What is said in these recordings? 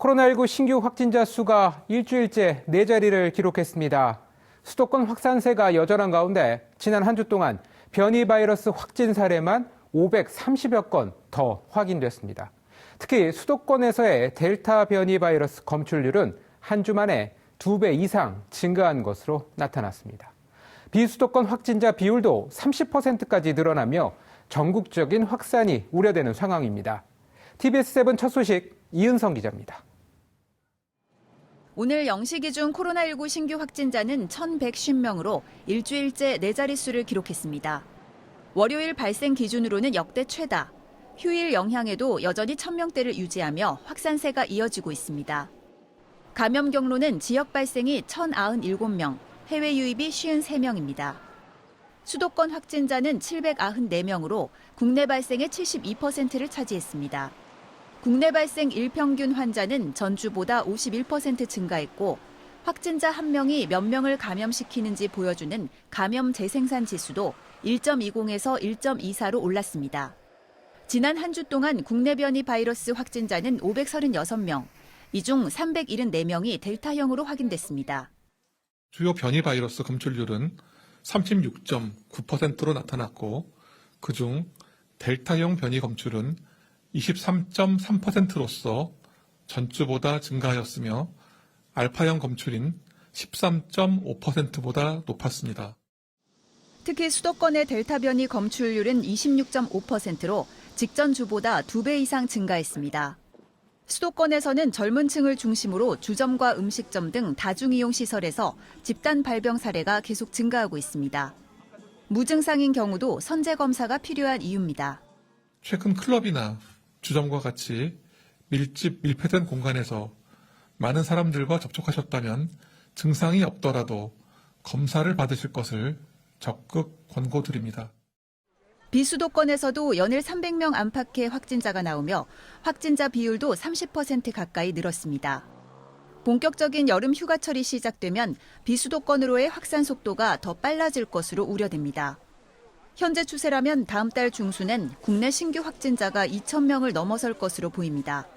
코로나19 신규 확진자 수가 일주일째 네 자리를 기록했습니다. 수도권 확산세가 여전한 가운데 지난 한 주 동안 변이 바이러스 확진 사례만 530여 건 더 확인됐습니다. 특히 수도권에서의 델타 변이 바이러스 검출률은 한 주 만에 두배 이상 증가한 것으로 나타났습니다. 비수도권 확진자 비율도 30%까지 늘어나며 전국적인 확산이 우려되는 상황입니다. TBS7 첫 소식 이은성 기자입니다. 오늘 0시 기준 코로나19 신규 확진자는 1,150명으로 일주일째 네 자릿수를 기록했습니다. 월요일 발생 기준으로는 역대 최다. 휴일 영향에도 여전히 1,000명대를 유지하며 확산세가 이어지고 있습니다. 감염 경로는 지역 발생이 1,097명, 해외 유입이 53명입니다. 수도권 확진자는 794명으로 국내 발생의 72%를 차지했습니다. 국내 발생 일평균 환자는 전주보다 51% 증가했고 확진자 한 명이 몇 명을 감염시키는지 보여주는 감염 재생산 지수도 1.20에서 1.24로 올랐습니다. 지난 한 주 동안 국내 변이 바이러스 확진자는 536명, 이 중 374명이 델타형으로 확인됐습니다. 주요 변이 바이러스 검출률은 36.9%로 나타났고 그중 델타형 변이 검출은 23.3%로서 전주보다 증가하였으며 알파형 검출인 13.5%보다 높았습니다. 특히 수도권의 델타 변이 검출률은 26.5%로 직전 주보다 2배 이상 증가했습니다. 수도권에서는 젊은 층을 중심으로 주점과 음식점 등 다중이용 시설에서 집단 발병 사례가 계속 증가하고 있습니다. 무증상인 경우도 선제 검사가 필요한 이유입니다. 최근 클럽이나 주점과 같이 밀집 밀폐된 공간에서 많은 사람들과 접촉하셨다면 증상이 없더라도 검사를 받으실 것을 적극 권고드립니다. 비수도권에서도 연일 300명 안팎의 확진자가 나오며 확진자 비율도 30% 가까이 늘었습니다. 본격적인 여름 휴가철이 시작되면 비수도권으로의 확산 속도가 더 빨라질 것으로 우려됩니다. 현재 추세라면 다음 달 중순엔 국내 신규 확진자가 2,000명을 넘어설 것으로 보입니다.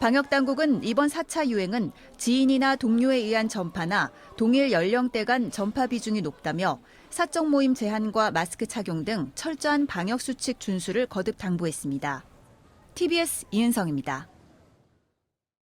방역 당국은 이번 4차 유행은 지인이나 동료에 의한 전파나 동일 연령대 간 전파 비중이 높다며 사적 모임 제한과 마스크 착용 등 철저한 방역 수칙 준수를 거듭 당부했습니다. TBS 이은성입니다.